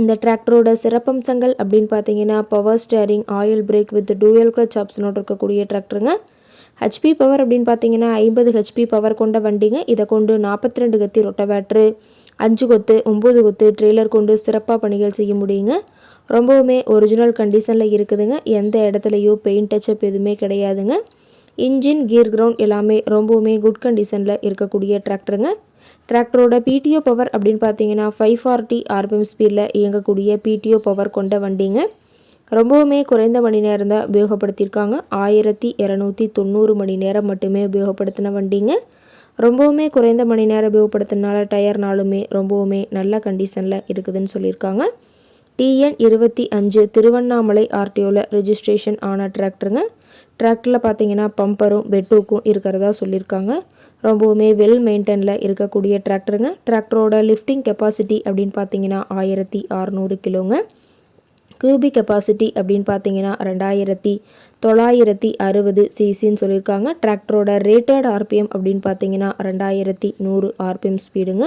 இந்த டிராக்டரோட சிறப்பம்சங்கள் அப்படின்னு பார்த்தீங்கன்னா power steering oil brake with dual clutch ஆப்ஷனோட இருக்கக்கூடிய டிராக்டருங்க ஹெச்பி பவர் அப்படின்னு பார்த்தீங்கன்னா ஐம்பது ஹெச்பி பவர் கொண்ட வண்டிங்க. இதை கொண்டு நாற்பத்தி ரெண்டு கத்தி ரொட்டவேட்ரு அஞ்சு கொத்து ஒம்பது கொத்து ட்ரெய்லர் கொண்டு சிறப்பாக பணிகள் செய்ய முடியுங்க. ரொம்பவுமே ஒரிஜினல் கண்டிஷனில் இருக்குதுங்க. எந்த இடத்துலையோ பெயிண்ட் டச்சப் எதுவுமே கிடையாதுங்க. இன்ஜின் கியர் கிரவுண்ட் எல்லாமே ரொம்பவுமே குட் கண்டிஷனில் இருக்கக்கூடிய டிராக்டருங்க டிராக்டரோட பிடிஓ பவர் அப்படின்னு பார்த்தீங்கன்னா ஃபைவ் ஃபார்ட்டி ஆர்பிஎம் ஸ்பீடில் இயங்கக்கூடிய பிடிஓ பவர் கொண்ட வண்டிங்க. ரொம்பவுமே குறைந்த மணி நேரம் தான் உபயோகப்படுத்தியிருக்காங்க. ஆயிரத்தி இரநூத்தி தொண்ணூறு மணி நேரம் மட்டுமே உபயோகப்படுத்தின வண்டிங்க. ரொம்பவுமே குறைந்த மணி நேரம் உபயோகப்படுத்தினால டயர்னாலுமே ரொம்பவுமே நல்ல கண்டிஷனில் இருக்குதுன்னு சொல்லியிருக்காங்க. டிஎன் இருபத்தி அஞ்சு திருவண்ணாமலை ஆர்டிஓவில் ரிஜிஸ்ட்ரேஷன் ஆன டிராக்டருங்க டிராக்டரில் பார்த்தீங்கன்னா பம்பரும் பெட்டூக்கும் இருக்கிறதா சொல்லியிருக்காங்க. ரொம்பவுமே வெல் மெயின்டெனில் இருக்கக்கூடிய டிராக்டருங்க டிராக்டரோட லிஃப்டிங் கெப்பாசிட்டி அப்படின்னு பார்த்தீங்கன்னா ஆயிரத்தி அறநூறு கிலோங்க. கியூபி கெப்பாசிட்டி அப்படின்னு பார்த்தீங்கன்னா ரெண்டாயிரத்தி தொள்ளாயிரத்தி அறுபது சிசின்னு சொல்லியிருக்காங்க. டிராக்டரோட ரேட்டட் ஆர்பிஎம் அப்படின்னு பார்த்தீங்கன்னா ரெண்டாயிரத்தி நூறு ஆர்பிஎம் ஸ்பீடுங்க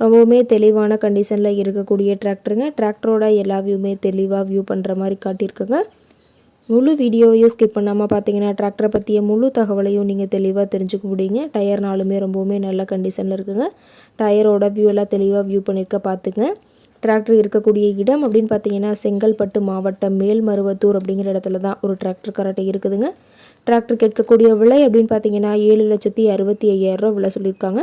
ரொம்பவுமே தெளிவான கண்டிஷனில் இருக்கக்கூடிய டிராக்டருங்க டிராக்டரோட எல்லா வியூமே தெளிவாக வியூ பண்ணுற மாதிரி காட்டியிருக்குங்க. முழு வீடியோவையும் ஸ்கிப் பண்ணாமல் பார்த்தீங்கன்னா டிராக்டரை பற்றிய முழு தகவலையும் நீங்கள் தெளிவாக தெரிஞ்சுக்க முடியுங்க. டயர்னாலுமே ரொம்பவுமே நல்ல கண்டிஷனில் இருக்குங்க. டயரோட வியூ எல்லாம் தெளிவாக வியூ பண்ணியிருக்க பார்த்துங்க டிராக்டர் இருக்கக்கூடிய இடம் அப்படின்னு பார்த்தீங்கன்னா செங்கல்பட்டு மாவட்டம் மேல்மருவத்தூர் அப்படிங்கிற இடத்துல தான் ஒரு டிராக்டர் கரெக்டாக இருக்குதுங்க. டிராக்டர் கேட்கக்கூடிய விலை அப்படின்னு பார்த்தீங்கன்னா ஏழு லட்சத்தி அறுபத்தி ஐயாயிரரூவா விலை சொல்லியிருக்காங்க.